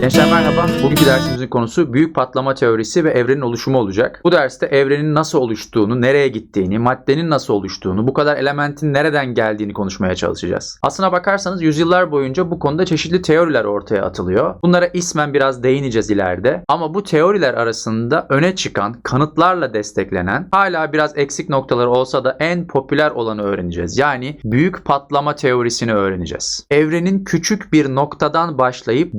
Gençler merhaba. Bugünkü dersimizin konusu büyük patlama teorisi ve evrenin oluşumu olacak. Bu derste evrenin nasıl oluştuğunu, nereye gittiğini, maddenin nasıl oluştuğunu, bu kadar elementin nereden geldiğini konuşmaya çalışacağız. Aslına bakarsanız yüzyıllar boyunca bu konuda çeşitli teoriler ortaya atılıyor. Bunlara ismen biraz değineceğiz ileride. Ama bu teoriler arasında öne çıkan, kanıtlarla desteklenen, hala biraz eksik noktaları olsa da en popüler olanı öğreneceğiz. Yani büyük patlama teorisini öğreneceğiz. Evrenin küçük bir noktadan başlayıp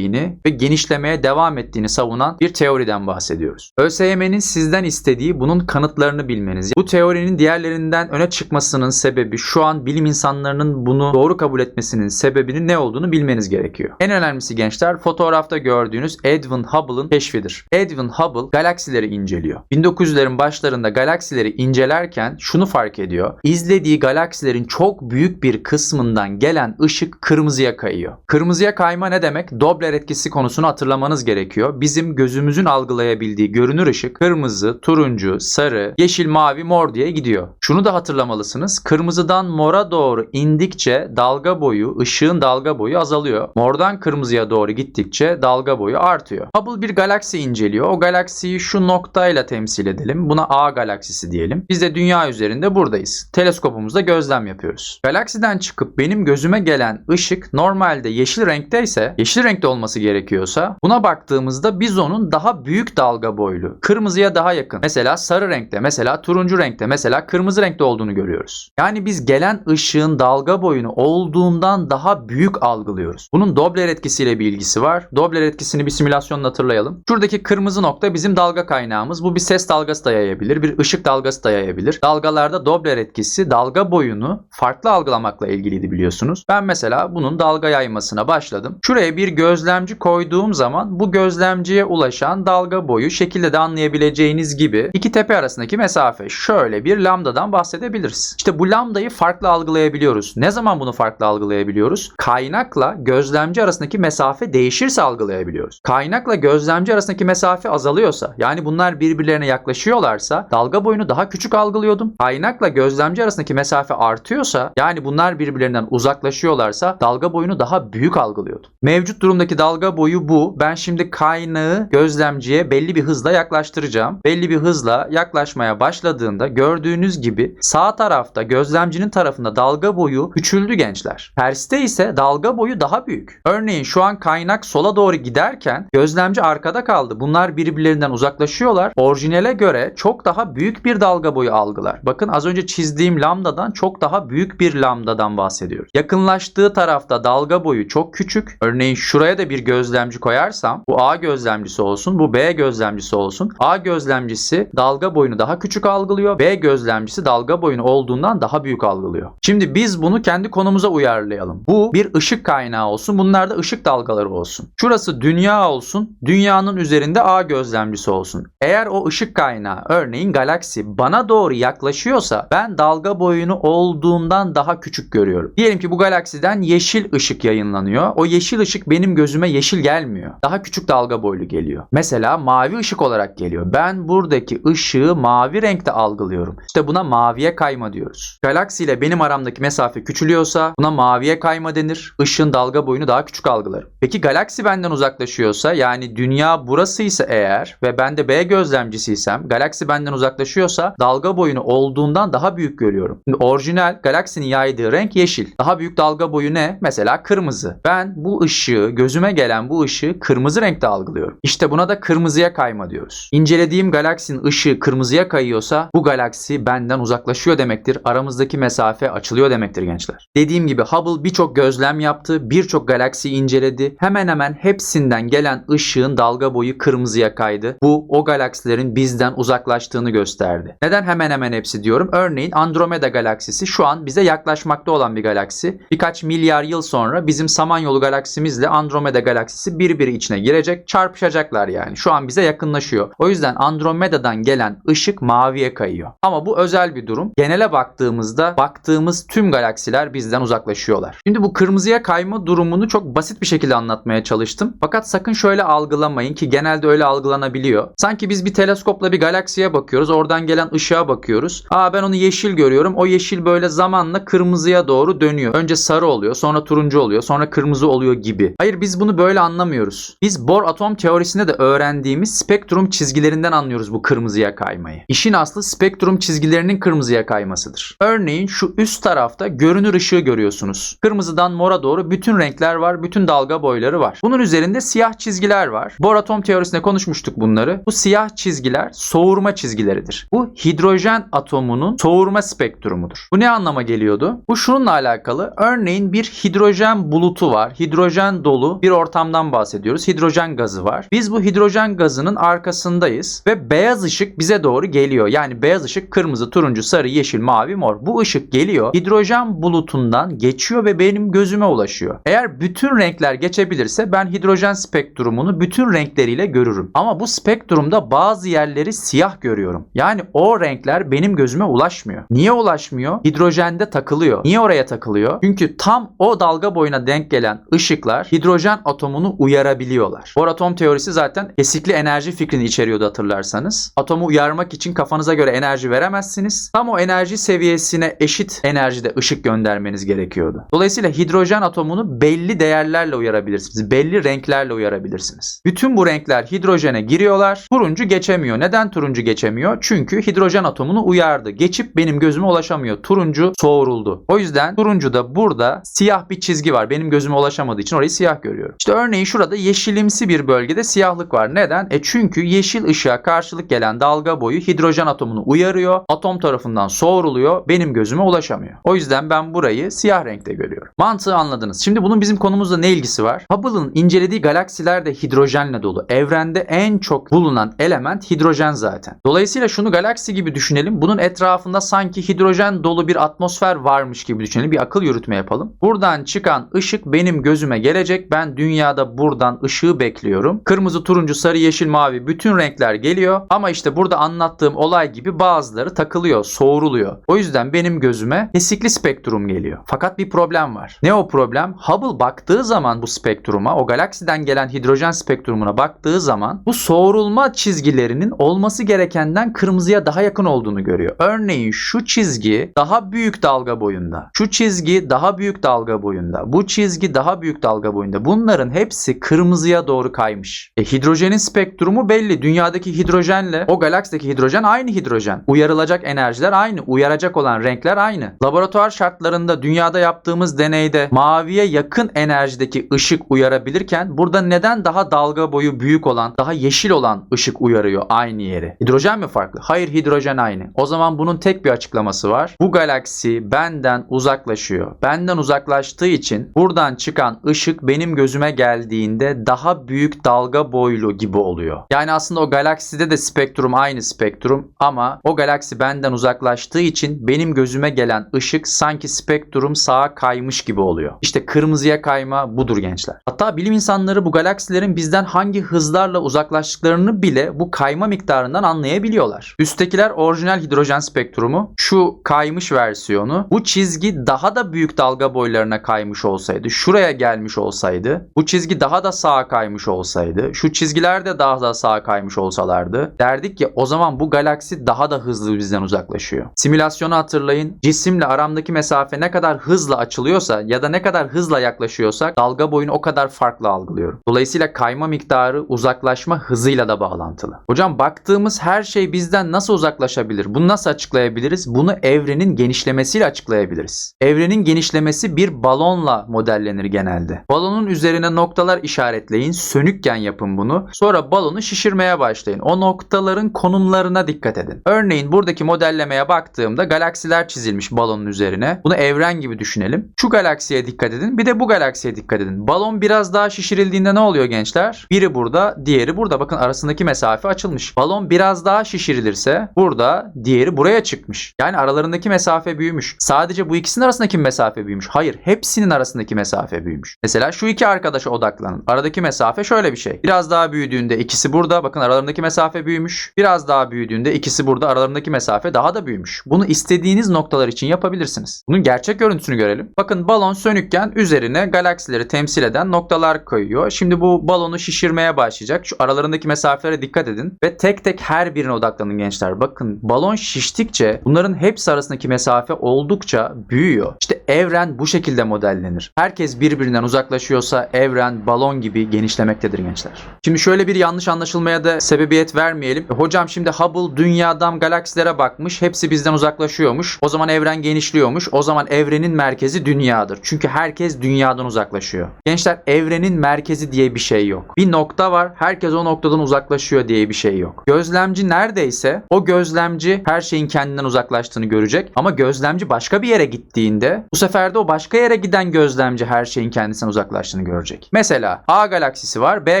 genişlediğini ve genişlemeye devam ettiğini savunan bir teoriden bahsediyoruz. ÖSYM'nin sizden istediği bunun kanıtlarını bilmeniz. Bu teorinin diğerlerinden öne çıkmasının sebebi şu an bilim insanlarının bunu doğru kabul etmesinin sebebinin ne olduğunu bilmeniz gerekiyor. En önemlisi gençler fotoğrafta gördüğünüz Edwin Hubble'ın keşfidir. Edwin Hubble galaksileri inceliyor. 1900'lerin başlarında galaksileri incelerken şunu fark ediyor. İzlediği galaksilerin çok büyük bir kısmından gelen ışık kırmızıya kayıyor. Kırmızıya kayma ne demek? Doppler etkisi konusunu hatırlamanız gerekiyor. Bizim gözümüzün algılayabildiği görünür ışık kırmızı, turuncu, sarı, yeşil, mavi, mor diye gidiyor. Şunu da hatırlamalısınız. Kırmızıdan mora doğru indikçe dalga boyu, ışığın dalga boyu azalıyor. Mordan kırmızıya doğru gittikçe dalga boyu artıyor. Hubble bir galaksi inceliyor. O galaksiyi şu noktayla temsil edelim. Buna A galaksisi diyelim. Biz de dünya üzerinde buradayız. Teleskopumuzda gözlem yapıyoruz. Galaksiden çıkıp benim gözüme gelen ışık normalde yeşil renkteyse, yeşil renkte olması gerekiyorsa buna baktığımızda biz onun daha büyük dalga boylu, kırmızıya daha yakın. Mesela sarı renkte, mesela turuncu renkte, mesela kırmızı renkte olduğunu görüyoruz. Yani biz gelen ışığın dalga boyunu olduğundan daha büyük algılıyoruz. Bunun Doppler etkisiyle bir ilgisi var. Doppler etkisini bir simülasyonla hatırlayalım. Şuradaki kırmızı nokta bizim dalga kaynağımız. Bu bir ses dalgası da yayabilir, bir ışık dalgası da yayabilir. Dalgalarda Doppler etkisi dalga boyunu farklı algılamakla ilgiliydi biliyorsunuz. Ben mesela bunun dalga yaymasına başladım. Şuraya bir gözlemci koyduğum zaman bu gözlemciye ulaşan dalga boyu şekilde de anlayabileceğiniz gibi iki tepe arasındaki mesafe. Şöyle bir lambdadan bahsedebiliriz. İşte bu lambdayı farklı algılayabiliyoruz. Ne zaman bunu farklı algılayabiliyoruz? Kaynakla gözlemci arasındaki mesafe değişirse algılayabiliyoruz. Kaynakla gözlemci arasındaki mesafe azalıyorsa yani bunlar birbirlerine yaklaşıyorlarsa dalga boyunu daha küçük algılıyordum. Kaynakla gözlemci arasındaki mesafe artıyorsa yani bunlar birbirlerinden uzaklaşıyorlarsa dalga boyunu daha büyük algılıyordum. Mevcut durumdaki dalga boyu bu. Ben şimdi kaynağı gözlemciye belli bir hızla yaklaştıracağım. Belli bir hızla yaklaşmaya başladığında gördüğünüz gibi sağ tarafta gözlemcinin tarafında dalga boyu küçüldü gençler. Terste ise dalga boyu daha büyük. Örneğin şu an kaynak sola doğru giderken gözlemci arkada kaldı. Bunlar birbirlerinden uzaklaşıyorlar. Orijinale göre çok daha büyük bir dalga boyu algılar. Bakın az önce çizdiğim lambdadan çok daha büyük bir lambdadan bahsediyoruz. Yakınlaştığı tarafta dalga boyu çok küçük. Örneğin şuraya da bir gözlemci koyarsam bu A gözlemcisi olsun, bu B gözlemcisi olsun. A gözlemcisi dalga boyunu daha küçük algılıyor. B gözlemcisi dalga boyunu olduğundan daha büyük algılıyor. Şimdi biz bunu kendi konumuza uyarlayalım. Bu bir ışık kaynağı olsun. Bunlar da ışık dalgaları olsun. Şurası dünya olsun. Dünyanın üzerinde A gözlemcisi olsun. Eğer o ışık kaynağı örneğin galaksi bana doğru yaklaşıyorsa ben dalga boyunu olduğundan daha küçük görüyorum. Diyelim ki bu galaksiden yeşil ışık yayınlanıyor. O yeşil ışık benim gözüme yeşil gelmiyor. Daha küçük dalga boylu geliyor. Mesela mavi ışık olarak geliyor. Ben buradaki ışığı mavi renkte algılıyorum. İşte buna maviye kayma diyoruz. Galaksi ile benim aramdaki mesafe küçülüyorsa buna maviye kayma denir. Işığın dalga boyunu daha küçük algılarım. Peki galaksi benden uzaklaşıyorsa yani dünya burasıysa eğer ve ben de B gözlemcisiysem galaksi benden uzaklaşıyorsa dalga boyunu olduğundan daha büyük görüyorum. Şimdi orijinal galaksinin yaydığı renk yeşil. Daha büyük dalga boyu ne? Mesela kırmızı. Ben bu ışığı gözüme gelen bu ışığı kırmızı renkte algılıyorum. İşte buna da kırmızıya kayma diyoruz. İncelediğim galaksinin ışığı kırmızıya kayıyorsa bu galaksi benden uzaklaşıyor demektir. Aramızdaki mesafe açılıyor demektir gençler. Dediğim gibi Hubble birçok gözlem yaptı, birçok galaksi inceledi. Hemen hemen hepsinden gelen ışığın dalga boyu kırmızıya kaydı. Bu o galaksilerin bizden uzaklaştığını gösterdi. Neden hemen hemen hepsi diyorum? Örneğin Andromeda galaksisi şu an bize yaklaşmakta olan bir galaksi. Birkaç milyar yıl sonra bizim Samanyolu galaksimizle Andromeda galaksisi birbiri içine girecek, çarpışacaklar yani. Şu an bize yakınlaşıyor. O yüzden Andromeda'dan gelen ışık maviye kayıyor. Ama bu özel bir durum. Genele baktığımızda baktığımız tüm galaksiler bizden uzaklaşıyorlar. Şimdi bu kırmızıya kayma durumunu çok basit bir şekilde anlatmaya çalıştım. Fakat sakın şöyle algılamayın ki genelde öyle algılanabiliyor. Sanki biz bir teleskopla bir galaksiye bakıyoruz. Oradan gelen ışığa bakıyoruz. Aa ben onu yeşil görüyorum. O yeşil böyle zamanla kırmızıya doğru dönüyor. Önce sarı oluyor, sonra turuncu oluyor, sonra kırmızı oluyor gibi. Hayır biz bunu böyle anlamıyoruz. Biz Bohr atom teorisinde de öğrendiğimiz spektrum çizgilerinden anlıyoruz bu kırmızıya kaymayı. İşin aslı spektrum çizgilerinin kırmızıya kaymasıdır. Örneğin şu üst tarafta görünür ışığı görüyorsunuz. Kırmızıdan mora doğru bütün renkler var, bütün dalga boyları var. Bunun üzerinde siyah çizgiler var. Bohr atom teorisinde konuşmuştuk bunları. Bu siyah çizgiler soğurma çizgileridir. Bu hidrojen atomunun soğurma spektrumudur. Bu ne anlama geliyordu? Bu şununla alakalı. Örneğin bir hidrojen bulutu var. Hidrojen dolu bir ortamdan bahsediyoruz. Hidrojen gazı var. Biz bu hidrojen gazının arkasındayız ve beyaz ışık bize doğru geliyor. Yani beyaz ışık kırmızı, turuncu, sarı, yeşil, mavi, mor. Bu ışık geliyor. Hidrojen bulutundan geçiyor ve benim gözüme ulaşıyor. Eğer bütün renkler geçebilirse ben hidrojen spektrumunu bütün renkleriyle görürüm. Ama bu spektrumda bazı yerleri siyah görüyorum. Yani o renkler benim gözüme ulaşmıyor. Niye ulaşmıyor? Hidrojende takılıyor. Niye oraya takılıyor? Çünkü tam o dalga boyuna denk gelen ışıklar hidrojen atomunu uyarabiliyorlar. Bohr atom teorisi zaten kesikli enerji fikrini içeriyordu hatırlarsanız. Atomu uyarmak için kafanıza göre enerji veremezsiniz. Tam o enerji seviyesine eşit enerjide ışık göndermeniz gerekiyordu. Dolayısıyla hidrojen atomunu belli değerlerle uyarabilirsiniz. Belli renklerle uyarabilirsiniz. Bütün bu renkler hidrojene giriyorlar. Turuncu geçemiyor. Neden turuncu geçemiyor? Çünkü hidrojen atomunu uyardı. Geçip benim gözüme ulaşamıyor. Turuncu soğuruldu. O yüzden turuncu da burada siyah bir çizgi var. Benim gözüme ulaşamadığı için orayı siyah görüyorum. İşte örneğin şurada yeşilimsi bir bölgede siyahlık var. Neden? E çünkü yeşil ışığa karşılık gelen dalga boyu hidrojen atomunu uyarıyor. Atom tarafından soğuruluyor. Benim gözüme ulaşamıyor. O yüzden ben burayı siyah renkte görüyorum. Mantığı anladınız. Şimdi bunun bizim konumuzla ne ilgisi var? Hubble'ın incelediği galaksiler de hidrojenle dolu. Evrende en çok bulunan element hidrojen zaten. Dolayısıyla şunu galaksi gibi düşünelim. Bunun etrafında sanki hidrojen dolu bir atmosfer varmış gibi düşünelim. Bir akıl yürütme yapalım. Buradan çıkan ışık benim gözüme gelecek. Ben dünyada buradan ışığı bekliyorum. Kırmızı, turuncu, sarı, yeşil, mavi bütün renkler geliyor. Ama işte burada anlattığım olay gibi bazıları takılıyor, soğuruluyor. O yüzden benim gözüme kesikli spektrum geliyor. Fakat bir problem var. Ne o problem? Hubble baktığı zaman bu spektruma, o galaksiden gelen hidrojen spektrumuna baktığı zaman bu soğurulma çizgilerinin olması gerekenden kırmızıya daha yakın olduğunu görüyor. Örneğin şu çizgi daha büyük dalga boyunda. Şu çizgi daha büyük dalga boyunda. Bu çizgi daha büyük dalga boyunda. Bunların hepsi kırmızıya doğru kaymış. E, hidrojenin spektrumu belli. Dünyadaki hidrojenle o galaksideki hidrojen aynı hidrojen. Uyarılacak enerjiler aynı. Uyaracak olan renkler aynı. Laboratuvar şartlarında dünyada yaptığımız deneyde maviye yakın enerjideki ışık uyarabilirken burada neden daha dalga boyu büyük olan, daha yeşil olan ışık uyarıyor aynı yeri? Hidrojen mi farklı? Hayır hidrojen aynı. O zaman bunun tek bir açıklaması var. Bu galaksi benden uzaklaşıyor. Benden uzaklaştığı için buradan çıkan ışık benim gözüme geldiğinde daha büyük dalga boylu gibi oluyor. Yani aslında o galakside de spektrum aynı spektrum ama o galaksi benden uzaklaştığı için benim gözüme gelen ışık sanki spektrum sağa kaymış gibi oluyor. İşte kırmızıya kayma budur gençler. Hatta bilim insanları bu galaksilerin bizden hangi hızlarla uzaklaştıklarını bile bu kayma miktarından anlayabiliyorlar. Üsttekiler orijinal hidrojen spektrumu, şu kaymış versiyonu. Bu çizgi daha da büyük dalga boylarına kaymış olsaydı, şuraya gelmiş olsaydı, bu çizgi daha da sağa kaymış olsaydı, şu çizgiler de daha da sağa kaymış olsalardı, derdik ki o zaman bu galaksi daha da hızlı bizden uzaklaşıyor. Simülasyonu hatırlayın. Cisimle aramdaki mesafe ne kadar hızla açılıyorsa ya da ne kadar hızla yaklaşıyorsak dalga boyunu o kadar farklı algılıyorum. Dolayısıyla kayma miktarı uzaklaşma hızıyla da bağlantılı. Hocam baktığımız her şey bizden nasıl uzaklaşabilir? Bunu nasıl açıklayabiliriz? Bunu evrenin genişlemesiyle açıklayabiliriz. Evrenin genişlemesi bir balonla modellenir genelde. Balonun üzerine noktalar işaretleyin, sönükken yapın bunu. Sonra balonu şişirmeye başlayın. O noktaların konumlarına dikkat edin. Örneğin buradaki modellemeye baktığımda galaksiler çizilmiş balonun üzerine. Bunu evren gibi düşünelim. Şu galaksiye dikkat edin, bir de bu galaksiye dikkat edin. Balon biraz daha şişirildiğinde ne oluyor gençler? Biri burada, diğeri burada. Bakın arasındaki mesafe açılmış. Balon biraz daha şişirilirse burada, diğeri buraya çıkmış. Yani aralarındaki mesafe büyümüş. Sadece bu ikisinin arasındaki mesafe büyümüş. Hayır, hepsinin arasındaki mesafe büyümüş. Mesela şu iki arkadaşa odaklanın. Aradaki mesafe şöyle bir şey. Biraz daha büyüdüğünde ikisi burada. Bakın aralarındaki mesafe büyümüş. Biraz daha büyüdüğünde ikisi burada. Aralarındaki mesafe daha da büyümüş. Bunu istediğiniz noktalar için yapabilirsiniz. Bunun gerçek görüntüsünü görelim. Bakın balon sönükken üzerine galaksileri temsil eden noktalar koyuyor. Şimdi bu balonu şişirmeye başlayacak. Şu aralarındaki mesafelere dikkat edin ve tek tek her birine odaklanın gençler. Bakın balon şiştikçe bunların hepsi arasındaki mesafe oldukça büyüyor. İşte evren bu şekilde modellenir. Herkes birbirinden uzaklaşıyorsa evren balon gibi genişlemektedir gençler. Şimdi şöyle bir yanlış anlaşılmaya da sebebiyet vermeyelim. Hocam şimdi Hubble dünyadan galaksilere bakmış. Hepsi bizden uzaklaşıyormuş. O zaman evren genişliyormuş. O zaman evrenin merkezi dünyadır. Çünkü herkes dünyadan uzaklaşıyor. Gençler evrenin merkezi diye bir şey yok. Bir nokta var. Herkes o noktadan uzaklaşıyor diye bir şey yok. Gözlemci neredeyse o gözlemci her şeyin kendinden uzaklaştığını görecek. Ama gözlemci başka bir yere gittiğinde bu sefer de o başka yere giden gözlemci her şeyin kendisinden uzaklaştığını görecek. Mesela A galaksisi var, B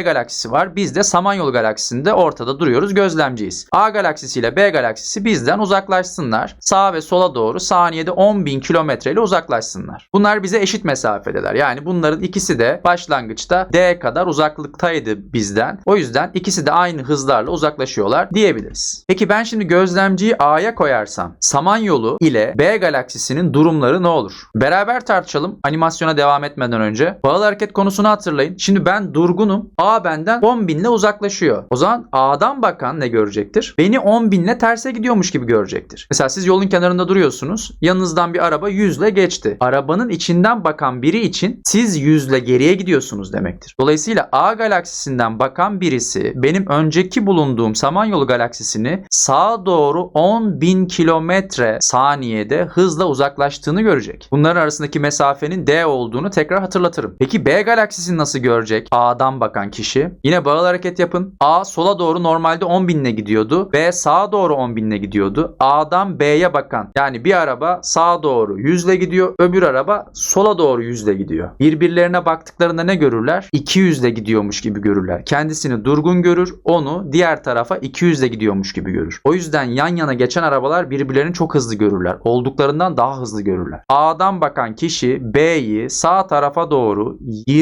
galaksisi var. Biz de Samanyolu galaksisinde ortada duruyoruz, gözlemciyiz. A galaksisi ile B galaksisi bizden uzaklaşsınlar. Sağa ve sola doğru saniyede 10.000 kilometre ile uzaklaşsınlar. Bunlar bize eşit mesafedeler. Yani bunların ikisi de başlangıçta D kadar uzaklıktaydı bizden. O yüzden ikisi de aynı hızlarla uzaklaşıyorlar diyebiliriz. Peki ben şimdi gözlemciyi A'ya koyarsam Samanyolu ile B galaksisinin durumları ne olur? Beraber tartışalım animasyona devam etmeden önce. Bağlı hareket konusunu hatırlayın. Şimdi ben durgunum. A benden 10 binle uzaklaşıyor. O zaman A'dan bakan ne görecektir? Beni 10 binle terse gidiyormuş gibi görecektir. Mesela siz yolun kenarında duruyorsunuz. Yanınızdan bir araba 100 ile geçti. Arabanın içinden bakan biri için siz 100 ile geriye gidiyorsunuz demektir. Dolayısıyla A galaksisinden bakan birisi benim önceki bulunduğum Samanyolu galaksisini sağa doğru 10 bin kilometre saniyede hızla uzaklaştığını görecek. Bunların arasındaki mesafenin D olduğunu tekrar hatırlatırım. Peki B galaksisini nasıl görecek A'dan bakan kişi? Yine bağlı hareket yapın. A sola doğru normalde 10 binle gidiyordu. B sağa doğru 10 binle gidiyordu. A'dan B'ye bakan yani bir araba sağa doğru 100 ile gidiyor. Öbür araba sola doğru 100 ile gidiyor. Birbirlerine baktıklarında ne görürler? 200 ile gidiyormuş gibi görürler. Kendisini durgun görür. Onu diğer tarafa 200 ile gidiyormuş gibi görür. O yüzden yan yana geçen arabalar birbirlerini çok hızlı görürler. Olduklarından daha hızlı görürler. A'dan bakan kişi B'yi sağ tarafa doğru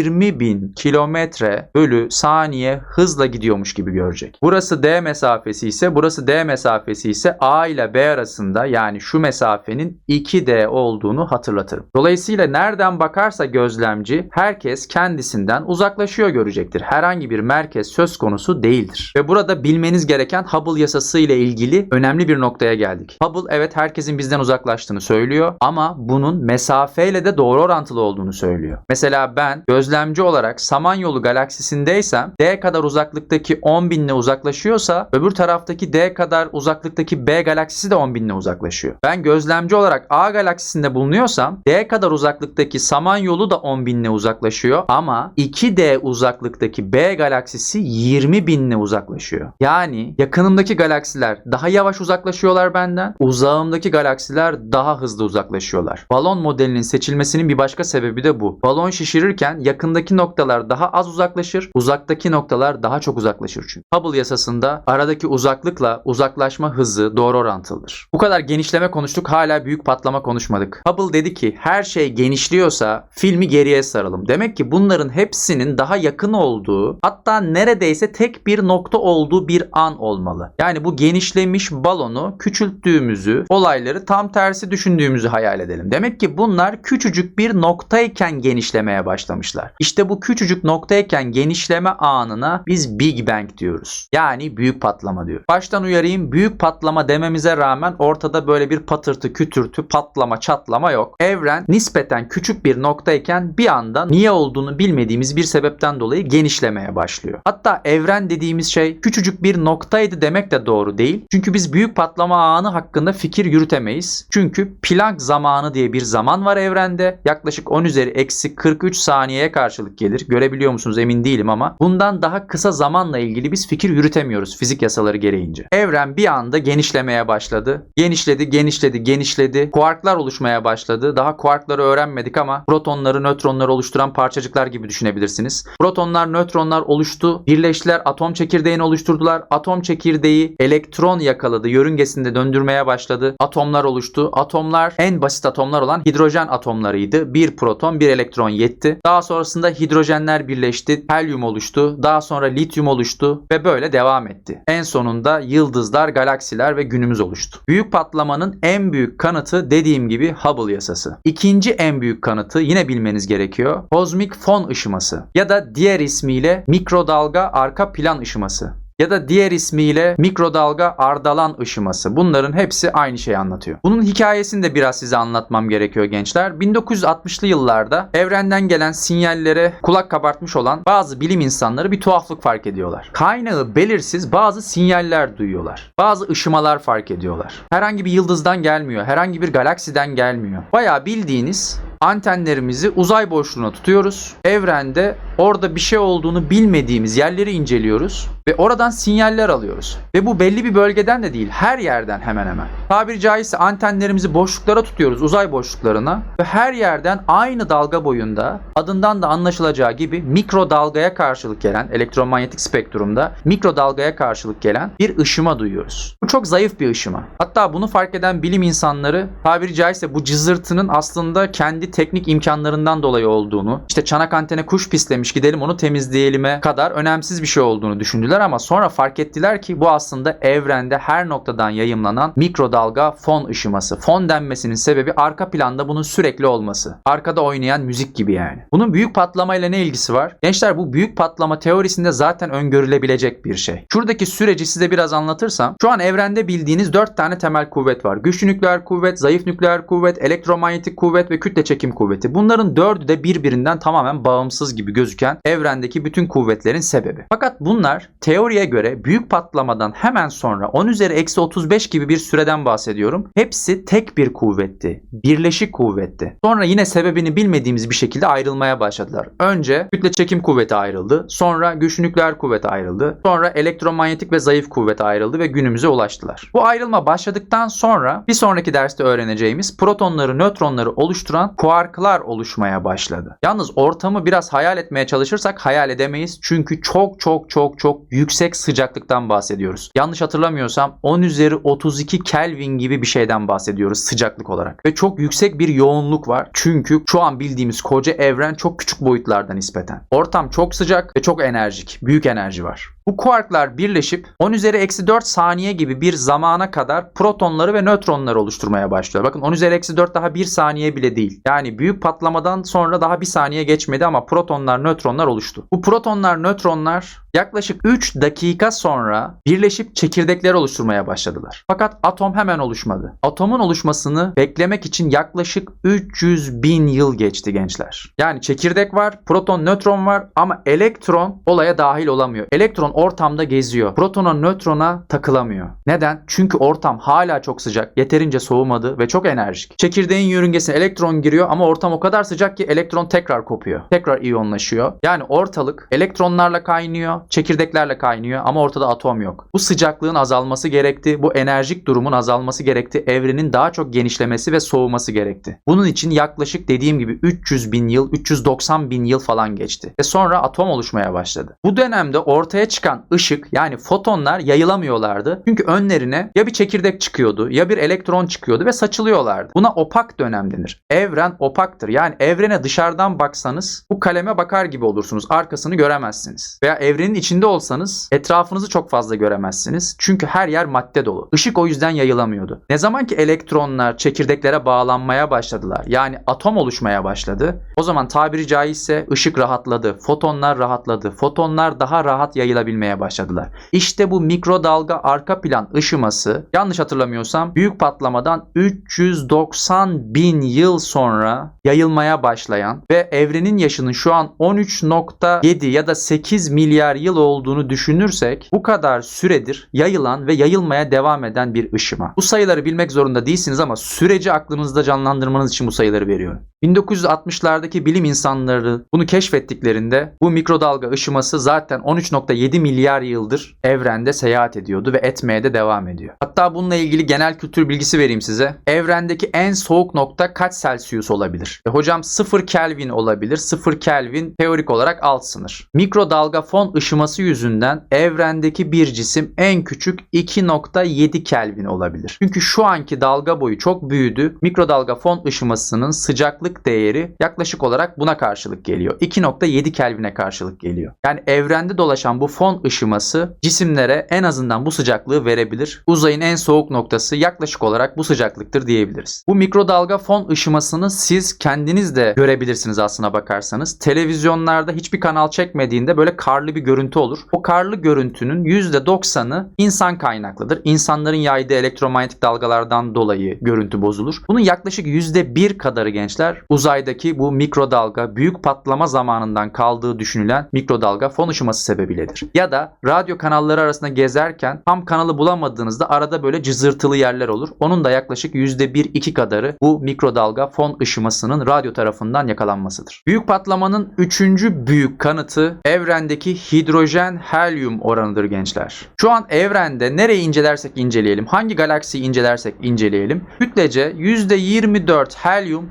20 bin kilometre bölü saniye hızla gidiyormuş gibi görecek. Burası D mesafesi ise burası D mesafesi ise A ile B arasında yani şu mesafenin 2D olduğunu hatırlatırım. Dolayısıyla nereden bakarsa gözlemci herkes kendisinden uzaklaşıyor görecektir. Herhangi bir merkez söz konusu değildir. Ve burada bilmeniz gereken Hubble yasası ile ilgili önemli bir noktaya geldik. Hubble evet herkesin bizden uzaklaştığını söylüyor ama bunun mesafeyle de doğru orantılı olduğunu söylüyor. Mesela ben gözlemci olarak Samanyolu galaksisindeysem D kadar uzaklıktaki 10 binle uzaklaşıyorsa öbür taraftaki D kadar uzaklıktaki B galaksisi de 10 binle uzaklaşıyor. Ben gözlemci olarak A galaksisinde bulunuyorsam D kadar uzaklıktaki Samanyolu da 10 binle uzaklaşıyor ama 2D uzaklıktaki B galaksisi 20 binle uzaklaşıyor. Yani yakınımdaki galaksiler daha yavaş uzaklaşıyorlar benden, uzağımdaki galaksiler daha hızlı uzaklaşıyorlar. Balon modelinin seçilmesinin bir başka sebebi de bu. Balon şişirirken yakındaki noktalar daha az uzaklaşır, uzaktaki noktalar daha çok uzaklaşır çünkü. Hubble yasasında aradaki uzaklıkla uzaklaşma hızı doğru orantılıdır. Bu kadar genişleme konuştuk hala büyük patlama konuşmadık. Hubble dedi ki her şey genişliyorsa filmi geriye saralım. Demek ki bunların hepsinin daha yakın olduğu hatta neredeyse tek bir nokta olduğu bir an olmalı. Yani bu genişlemiş balonu küçülttüğümüzü, olayları tam tersi düşündüğümüzü hayal edelim. Demek ki bunlar küçücük bir noktayken genişlemeye başlamışlar. İşte bu küçücük noktayken genişleme anına biz Big Bang diyoruz. Yani büyük patlama diyor. Baştan uyarayım büyük patlama dememize rağmen ortada böyle bir patırtı kütürtü patlama çatlama yok. Evren nispeten küçük bir noktayken bir anda niye olduğunu bilmediğimiz bir sebepten dolayı genişlemeye başlıyor. Hatta evren dediğimiz şey küçücük bir noktaydı demek de doğru değil. Çünkü biz büyük patlama anı hakkında fikir yürütemeyiz. Çünkü Planck zamanı diye bir zaman var evrende. Yaklaşık 10 üzeri eksi 43 saniyeye karşılık gelir. Görebiliyor musunuz emin değilim ama bundan daha kısa zamanla ilgili biz fikir yürütemiyoruz fizik yasaları gereğince. Evren bir anda genişlemeye başladı. Genişledi, genişledi, genişledi. Kuarklar oluşmaya başladı. Daha kuarkları öğrenmedik ama protonları, nötronları oluşturan parçacıklar gibi düşünebilirsiniz. Protonlar, nötronlar oluştu. Birleştiler, atom çekirdeğini oluşturdular. Atom çekirdeği elektron yakaladı. Yörüngesinde döndürmeye başladı. Atomlar oluştu. Atomlar en basit atomlar olan hidrojen atomlarıydı. Bir proton, bir elektron yetti. Daha sonrasında hidrojenler birleşti. Helyum oluştu. Daha sonra lityum oluştu ve böyle devam etti. En sonunda yıldızlar, galaksiler ve günümüz oluştu. Büyük patlamanın en büyük kanıtı dediğim gibi Hubble yasası. İkinci en büyük kanıtı yine bilmeniz gerekiyor. Kozmik fon ışıması ya da diğer ismiyle mikrodalga arka plan ışıması. Ya da diğer ismiyle mikrodalga ardalan ışıması. Bunların hepsi aynı şeyi anlatıyor. Bunun hikayesini de biraz size anlatmam gerekiyor gençler. 1960'lı yıllarda evrenden gelen sinyallere kulak kabartmış olan bazı bilim insanları bir tuhaflık fark ediyorlar. Kaynağı belirsiz bazı sinyaller duyuyorlar. Bazı ışımalar fark ediyorlar. Herhangi bir yıldızdan gelmiyor, herhangi bir galaksiden gelmiyor. Bayağı bildiğiniz antenlerimizi uzay boşluğuna tutuyoruz. Evrende orada bir şey olduğunu bilmediğimiz yerleri inceliyoruz ve oradan sinyaller alıyoruz. Ve bu belli bir bölgeden de değil, her yerden hemen hemen. Tabiri caizse antenlerimizi boşluklara tutuyoruz, uzay boşluklarına ve her yerden aynı dalga boyunda adından da anlaşılacağı gibi mikrodalgaya karşılık gelen elektromanyetik spektrumda mikrodalgaya karşılık gelen bir ışıma duyuyoruz. Bu çok zayıf bir ışıma. Hatta bunu fark eden bilim insanları tabiri caizse bu cızırtının aslında kendi teknik imkanlarından dolayı olduğunu, işte çanak antene kuş pislemiş gidelim onu temizleyelim'e kadar önemsiz bir şey olduğunu düşündüler ama sonra fark ettiler ki bu aslında evrende her noktadan yayımlanan mikrodalga fon ışıması. Fon denmesinin sebebi arka planda bunun sürekli olması. Arkada oynayan müzik gibi yani. Bunun büyük patlamayla ne ilgisi var? Gençler bu büyük patlama teorisinde zaten öngörülebilecek bir şey. Şuradaki süreci size biraz anlatırsam şu an evrende bildiğiniz 4 tane temel kuvvet var. Güçlü nükleer kuvvet, zayıf nükleer kuvvet, elektromanyetik kuvvet ve kütle çekim kuvveti. Bunların dördü de birbirinden tamamen bağımsız gibi gözüken evrendeki bütün kuvvetlerin sebebi. Fakat bunlar teoriye göre büyük patlamadan hemen sonra 10 üzeri eksi 35 gibi bir süreden bahsediyorum. Hepsi tek bir kuvvetti. Birleşik kuvvetti. Sonra yine sebebini bilmediğimiz bir şekilde ayrılmaya başladılar. Önce kütle çekim kuvveti ayrıldı. Sonra güçlü nükleer kuvvet ayrıldı. Sonra elektromanyetik ve zayıf kuvvet ayrıldı ve günümüze ulaştılar. Bu ayrılma başladıktan sonra bir sonraki derste öğreneceğimiz protonları, nötronları oluşturan kuarklar oluşmaya başladı. Yalnız ortamı biraz hayal etmeye çalışırsak hayal edemeyiz. Çünkü çok çok çok çok yüksek sıcaklıktan bahsediyoruz. Yanlış hatırlamıyorsam 10 üzeri 32 Kelvin gibi bir şeyden bahsediyoruz sıcaklık olarak. Ve çok yüksek bir yoğunluk var. Çünkü şu an bildiğimiz koca evren çok küçük boyutlarda nispeten. Ortam çok sıcak ve çok enerjik. Büyük enerji var. Bu kuarklar birleşip 10 üzeri eksi 4 saniye gibi bir zamana kadar protonları ve nötronları oluşturmaya başlıyor. Bakın 10 üzeri eksi 4 daha 1 saniye bile değil. Yani büyük patlamadan sonra daha 1 saniye geçmedi ama protonlar, nötronlar oluştu. Bu protonlar, nötronlar yaklaşık 3 dakika sonra birleşip çekirdekler oluşturmaya başladılar. Fakat atom hemen oluşmadı. Atomun oluşmasını beklemek için yaklaşık 300 bin yıl geçti gençler. Yani çekirdek var, proton, nötron var ama elektron olaya dahil olamıyor. Elektron ortamda geziyor. Protona, nötrona takılamıyor. Neden? Çünkü ortam hala çok sıcak, yeterince soğumadı ve çok enerjik. Çekirdeğin yörüngesine elektron giriyor ama ortam o kadar sıcak ki elektron tekrar kopuyor. Tekrar iyonlaşıyor. Yani ortalık elektronlarla kaynıyor, çekirdeklerle kaynıyor ama ortada atom yok. Bu sıcaklığın azalması gerekti. Bu enerjik durumun azalması gerekti. Evrenin daha çok genişlemesi ve soğuması gerekti. Bunun için yaklaşık dediğim gibi 300 bin yıl, 390 bin yıl falan geçti. Ve sonra atom oluşmaya başladı. Bu dönemde ortaya çıkan ışık yani fotonlar yayılamıyorlardı. Çünkü önlerine ya bir çekirdek çıkıyordu ya bir elektron çıkıyordu ve saçılıyorlardı. Buna opak dönem denir. Evren opaktır. Yani evrene dışarıdan baksanız bu kaleme bakar gibi olursunuz. Arkasını göremezsiniz. Veya evrenin içinde olsanız etrafınızı çok fazla göremezsiniz. Çünkü her yer madde dolu. Işık o yüzden yayılamıyordu. Ne zaman ki elektronlar çekirdeklere bağlanmaya başladılar. Yani atom oluşmaya başladı. O zaman tabiri caizse ışık rahatladı. Fotonlar rahatladı. Fotonlar daha rahat yayılabilmeye başladılar. İşte bu mikrodalga arka plan ışıması yanlış hatırlamıyorsam büyük patlamadan 390 bin yıl sonra yayılmaya başlayan ve evrenin yaşının şu an 13.7 ya da 8 milyar yıl olduğunu düşünürsek bu kadar süredir yayılan ve yayılmaya devam eden bir ışıma. Bu sayıları bilmek zorunda değilsiniz ama süreci aklınızda canlandırmanız için bu sayıları veriyorum. 1960'lardaki bilim insanları bunu keşfettiklerinde bu mikrodalga ışıması zaten 13.7 milyar yıldır evrende seyahat ediyordu ve etmeye de devam ediyor. Hatta bununla ilgili genel kültür bilgisi vereyim size. Evrendeki en soğuk nokta kaç Celsius olabilir? E hocam 0 Kelvin olabilir. 0 Kelvin teorik olarak alt sınır. Mikrodalga fon ışıması yüzünden evrendeki bir cisim en küçük 2.7 Kelvin olabilir. Çünkü şu anki dalga boyu çok büyüdü. Mikrodalga fon ışımasının sıcaklık sıcaklık değeri yaklaşık olarak buna karşılık geliyor. 2.7 Kelvin'e karşılık geliyor. Yani evrende dolaşan bu fon ışıması cisimlere en azından bu sıcaklığı verebilir. Uzayın en soğuk noktası yaklaşık olarak bu sıcaklıktır diyebiliriz. Bu mikrodalga fon ışımasını siz kendiniz de görebilirsiniz aslına bakarsanız. Televizyonlarda hiçbir kanal çekmediğinde böyle karlı bir görüntü olur. O karlı görüntünün %90'ı insan kaynaklıdır. İnsanların yaydığı elektromanyetik dalgalardan dolayı görüntü bozulur. Bunun yaklaşık %1 kadarı gençler uzaydaki bu mikrodalga büyük patlama zamanından kaldığı düşünülen mikrodalga fon ışıması sebebiyledir. Ya da radyo kanalları arasında gezerken tam kanalı bulamadığınızda arada böyle cızırtılı yerler olur. Onun da yaklaşık %1-2 kadarı bu mikrodalga fon ışımasının radyo tarafından yakalanmasıdır. Büyük patlamanın üçüncü büyük kanıtı evrendeki hidrojen helyum oranıdır gençler. Şu an evrende nereyi incelersek inceleyelim, hangi galaksiyi incelersek inceleyelim. Kütlece %24 helyum,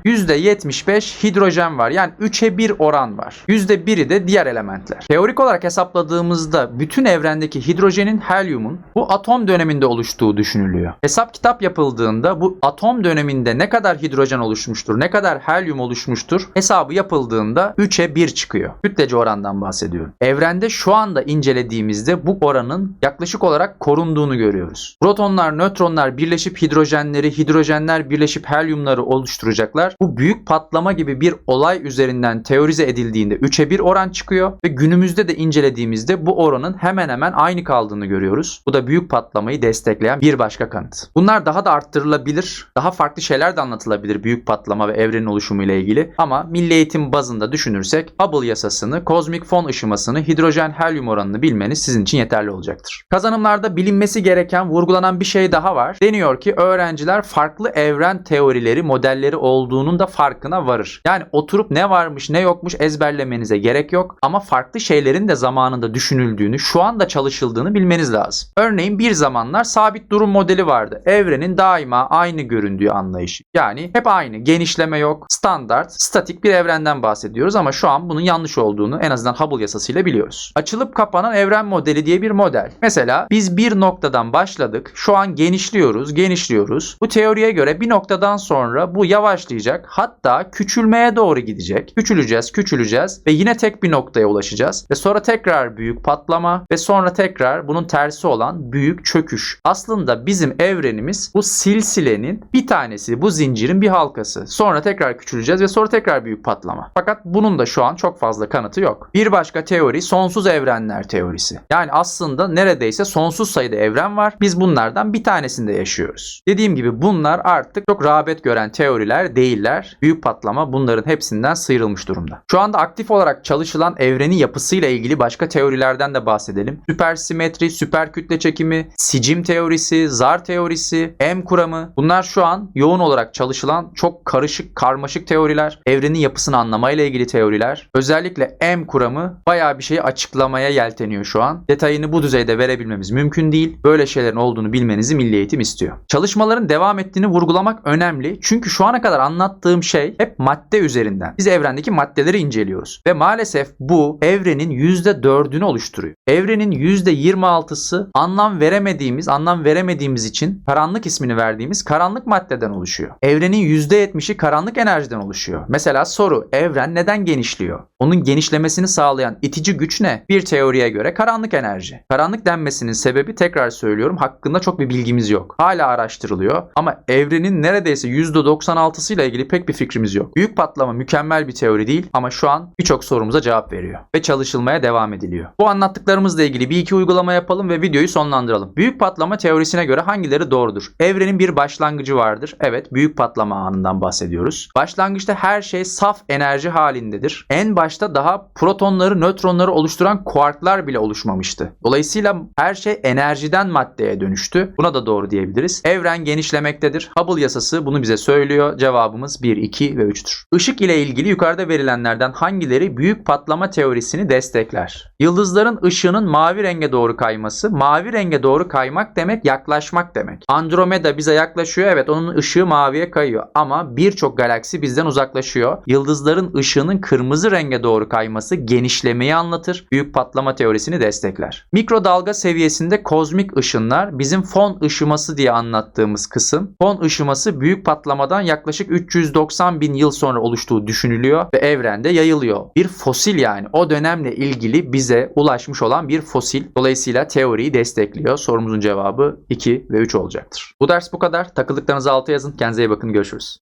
%75 hidrojen var. Yani 3'e 1 oran var. %1'i de diğer elementler. Teorik olarak hesapladığımızda bütün evrendeki hidrojenin helyumun bu atom döneminde oluştuğu düşünülüyor. Hesap kitap yapıldığında bu atom döneminde ne kadar hidrojen oluşmuştur, ne kadar helyum oluşmuştur hesabı yapıldığında 3'e 1 çıkıyor. Kütlece orandan bahsediyorum. Evrende şu anda incelediğimizde bu oranın yaklaşık olarak korunduğunu görüyoruz. Protonlar, nötronlar birleşip hidrojenleri, hidrojenler birleşip helyumları oluşturacaklar. Bu büyük patlama gibi bir olay üzerinden teorize edildiğinde 3'e 1 oran çıkıyor ve günümüzde de incelediğimizde bu oranın hemen hemen aynı kaldığını görüyoruz. Bu da büyük patlamayı destekleyen bir başka kanıt. Bunlar daha da arttırılabilir. Daha farklı şeyler de anlatılabilir büyük patlama ve evrenin oluşumu ile ilgili. Ama milli eğitim bazında düşünürsek Hubble yasasını, kozmik fon ışımasını, hidrojen helyum oranını bilmeniz sizin için yeterli olacaktır. Kazanımlarda bilinmesi gereken, vurgulanan bir şey daha var. Deniyor ki öğrenciler farklı evren teorileri, modelleri olduğunun da farkına varır. Yani oturup ne varmış ne yokmuş ezberlemenize gerek yok ama farklı şeylerin de zamanında düşünüldüğünü, şu anda çalışıldığını bilmeniz lazım. Örneğin bir zamanlar sabit durum modeli vardı. Evrenin daima aynı göründüğü anlayışı. Yani hep aynı, genişleme yok, standart, statik bir evrenden bahsediyoruz ama şu an bunun yanlış olduğunu en azından Hubble yasasıyla biliyoruz. Açılıp kapanan evren modeli diye bir model. Mesela biz bir noktadan başladık. Şu an genişliyoruz, genişliyoruz. Bu teoriye göre bir noktadan sonra bu yavaşlayacak. Hatta küçülmeye doğru gidecek. Küçüleceğiz, küçüleceğiz ve yine tek bir noktaya ulaşacağız. Ve sonra tekrar büyük patlama ve sonra tekrar bunun tersi olan büyük çöküş. Aslında bizim evrenimiz bu silsilenin bir tanesi, bu zincirin bir halkası. Sonra tekrar küçüleceğiz ve sonra tekrar büyük patlama. Fakat bunun da şu an çok fazla kanıtı yok. Bir başka teori sonsuz evrenler teorisi. Yani aslında neredeyse sonsuz sayıda evren var. Biz bunlardan bir tanesinde yaşıyoruz. Dediğim gibi bunlar artık çok rağbet gören teoriler değiller. Büyük patlama bunların hepsinden sıyrılmış durumda. Şu anda aktif olarak çalışılan evrenin yapısıyla ilgili başka teorilerden de bahsedelim. Süpersimetri, süper kütle çekimi, sicim teorisi, zar teorisi, M kuramı. Bunlar şu an yoğun olarak çalışılan çok karışık, karmaşık teoriler. Evrenin yapısını anlamayla ilgili teoriler. Özellikle M kuramı bayağı bir şeyi açıklamaya yelteniyor şu an. Detayını bu düzeyde verebilmemiz mümkün değil. Böyle şeylerin olduğunu bilmenizi milli eğitim istiyor. Çalışmaların devam ettiğini vurgulamak önemli. Çünkü şu ana kadar anlattığım şey hep madde üzerinden. Biz evrendeki maddeleri inceliyoruz. Ve maalesef bu evrenin %4'ünü oluşturuyor. Evrenin %26'sı anlam veremediğimiz, anlam veremediğimiz için karanlık ismini verdiğimiz karanlık maddeden oluşuyor. Evrenin %70'i karanlık enerjiden oluşuyor. Mesela soru, evren neden genişliyor? Onun genişlemesini sağlayan itici güç ne? Bir teoriye göre karanlık enerji. Karanlık denmesinin sebebi tekrar söylüyorum hakkında çok bir bilgimiz yok. Hala araştırılıyor ama evrenin neredeyse %96'sı ile ilgili pek bir fikrimiz yok. Büyük patlama mükemmel bir teori değil ama şu an birçok sorumuza cevap veriyor ve çalışılmaya devam ediliyor. Bu anlattıklarımızla ilgili bir iki uygulama yapalım ve videoyu sonlandıralım. Büyük patlama teorisine göre hangileri doğrudur? Evrenin bir başlangıcı vardır. Evet, büyük patlama anından bahsediyoruz. Başlangıçta her şey saf enerji halindedir. En başta daha protonları, nötronları oluşturan kuarklar bile oluşmamıştı. Dolayısıyla her şey enerjiden maddeye dönüştü. Buna da doğru diyebiliriz. Evren genişlemektedir. Hubble yasası bunu bize söylüyor. Cevabımız 1, 2 ve 3'tür. Işık ile ilgili yukarıda verilenlerden hangileri büyük patlama teorisini destekler? Yıldızların ışığının mavi renge doğru kayması, mavi renge doğru kaymak demek yaklaşmak demek. Andromeda bize yaklaşıyor. Evet onun ışığı maviye kayıyor ama birçok galaksi bizden uzaklaşıyor. Yıldızların ışığının kırmızı renge doğru kayması genişlemeyi anlatır. Büyük patlama teorisini destekler. Mikrodalga seviyesinde kozmik ışınlar bizim fon ışıması diye anlattığımız kısım. Fon ışıması büyük patlamadan yaklaşık 390 90 bin yıl sonra oluştuğu düşünülüyor ve evrende yayılıyor. Bir fosil yani o dönemle ilgili bize ulaşmış olan bir fosil. Dolayısıyla teoriyi destekliyor. Sorumuzun cevabı 2 ve 3 olacaktır. Bu ders bu kadar. Takıldıklarınızı alta yazın. Kendinize iyi bakın. Görüşürüz.